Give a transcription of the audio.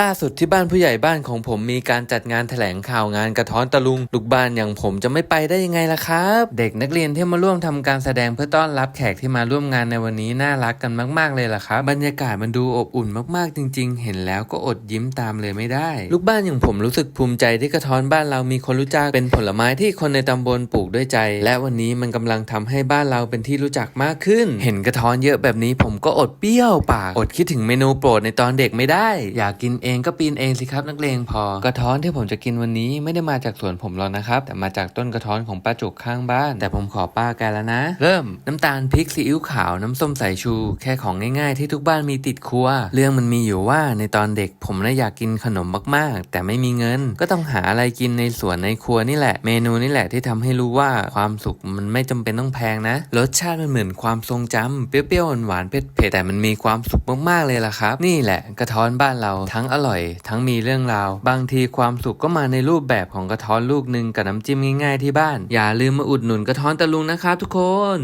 ล่าสุดที่บ้านผู้ใหญ่บ้านของผมมีการจัดงานแถลงข่าวงานกระท้อนตะลุงลูกบ้านอย่างผมจะไม่ไปได้ยังไงล่ะครับ เด็กนักเรียนที่มาร่วมทำการแสดงเพื่อต้อนรับแขกที่มาร่วมงานในวันนี้น่ารักกันมาก ๆ เลยล่ะครับบรรยากาศมันดูอบอุ่นมากๆจริง ๆ เห็นแล้วก็อดยิ้มตามเลยไม่ได้ ลูกบ้านอย่างผมรู้สึกภูมิใจที่กระท้อนบ้านเรามีคนรู้จักเป็นผลไม้ที่คนในตำบลปลูกด้วยใจ และวันนี้มันกำลังทำให้บ้านเราเป็นที่รู้จักมากขึ้น เห็นกระท้อนเยอะแบบนี้ผมก็อดเปรี้ยวปากอดคิดถึงเมนูโปรดในตอนเด็กไม่ได้ อยากกินเองก็ปีนเองสิครับนักเลงพอกระท้อนที่ผมจะกินวันนี้ไม่ได้มาจากสวนผมหรอกนะครับ แต่มาจากต้นกระท้อนของป้าจุกข้างบ้าน แต่ผมขอป้าแกแล้วนะ เริ่มน้ำตาลพริกซีอิ๊วขาวน้ำส้มสายชู แค่ของง่ายๆ ที่ทุกบ้านมีติดครัว เรื่องมันมีอยู่ว่าในตอนเด็กผมน่ะอยากกินขนมมากๆ แต่ไม่มีเงิน ก็ต้องหาอะไรกินในสวนในครัวนี่แหละ เมนูนี่แหละที่ทำให้รู้ว่าความสุขมันไม่จำเป็นต้องแพงนะ รสชาติมันเหมือนความทรงจำเปรี้ยวๆหวานๆเผ็ดๆแต่มันมีความสุขมากๆเลยล่ะครับ นี่แหละกระท้อนบ้านเราทั้งอร่อย ทั้งมีเรื่องราว บางทีความสุขก็มาในรูปแบบของกระท้อนลูกหนึ่งกับน้ำจิ้มง่ายๆที่บ้าน อย่าลืมมาอุดหนุนกระท้อนตะลุงนะครับทุกคน